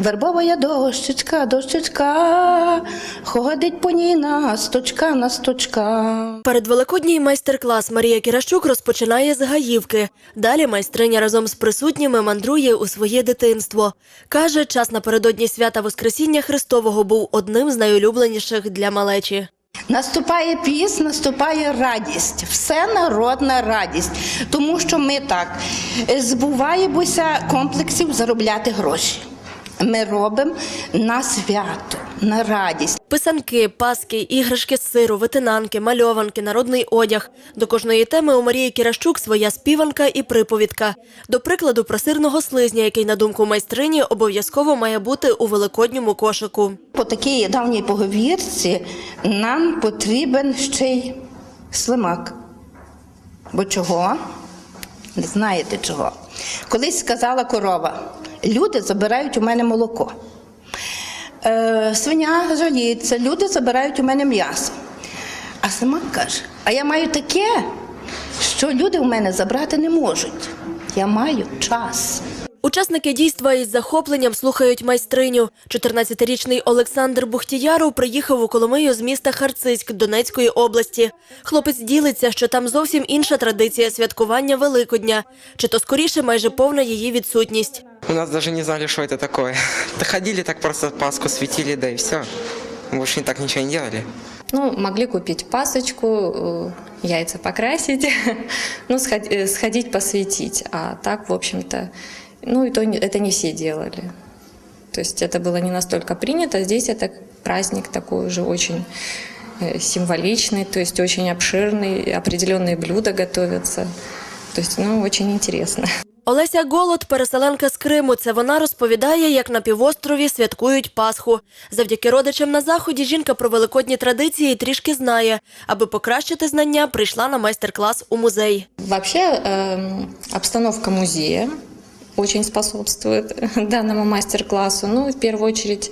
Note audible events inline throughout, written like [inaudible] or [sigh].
Вербова я дощечка, дощечка, ходить по ній насточка, насточка. Перед великодній майстер-клас Марія Кіращук розпочинає з гаївки. Далі майстриня разом з присутніми мандрує у своє дитинство. Каже, час напередодні свята Воскресіння Христового був одним з найулюбленіших для малечі. Наступає піс, наступає радість, все народна радість, тому що ми так е, збуваємося комплексів заробляти гроші. Ми робимо на свято, на радість. Писанки, паски, іграшки з сиру, витинанки, мальованки, народний одяг. До кожної теми у Марії Кіращук своя співанка і приповідка. До прикладу, про сирного слизня, який, на думку майстрині, обов'язково має бути у великодньому кошику. По такій давній поговірці нам потрібен ще й слимак. Бо чого? Не знаєте чого. Колись сказала корова: люди забирають у мене молоко. Е, свиня жаліється, люди забирають у мене м'ясо. А сама каже: а я маю таке, що люди у мене забрати не можуть. Я маю час. Учасники дійства із захопленням слухають майстриню. 14-річний Олександр Бухтіяров приїхав у Коломию з міста Харциськ Донецької області. Хлопець ділиться, що там зовсім інша традиція святкування Великодня, чи то скоріше майже повна її відсутність. У нас даже не знали, что это такое. [laughs] Ходили так просто Пасху светили, да и все. Больше так ничего не делали. Ну, могли купить пасочку, э, яйца покрасить, [laughs] ну, сход- э, сходить посветить. А так, в общем-то, ну, и то не- это не все делали. То есть это было не настолько принято. Здесь это праздник такой уже очень э, символичный, то есть очень обширный, определенные блюда готовятся. То есть, ну, очень интересно. Олеся Голод, переселенка з Криму. Це вона розповідає, як на півострові святкують Пасху. Завдяки родичам на заході жінка про великодні традиції трішки знає. Аби покращити знання, прийшла на майстер-клас у музей. Вообще эм, обстановка музея очень способствует [laughs] данному мастер-классу. Ну, в первую очередь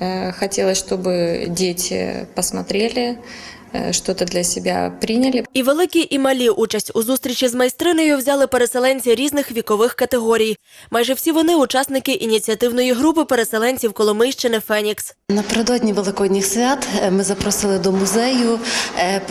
э, хотелось, чтобы дети посмотрели, э, что-то для себя приняли. І великі, і малі участь у зустрічі з майстринею взяли переселенці різних вікових категорій. Майже всі вони учасники ініціативної групи переселенців Коломийщини Фенікс. Напередодні великодніх свят е, ми запросили до музею е,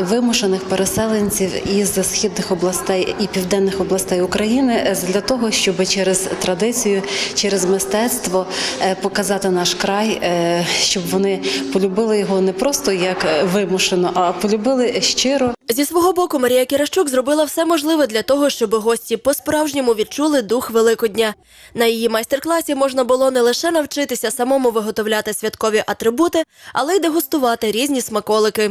вимушених переселенців із східних областей і південних областей України е, для того, щоб через традицію, через мистецтво е, показати наш край, е, щоб вони полюбили його не просто як е, вимушено, а полюбили щиро. Зі свого боку Марія Кіращук зробила все можливе для того, щоб гості по-справжньому відчули дух Великодня. На її майстер-класі можна було не лише навчитися самому виготовляти святкові атрибути, але й дегустувати різні смаколики.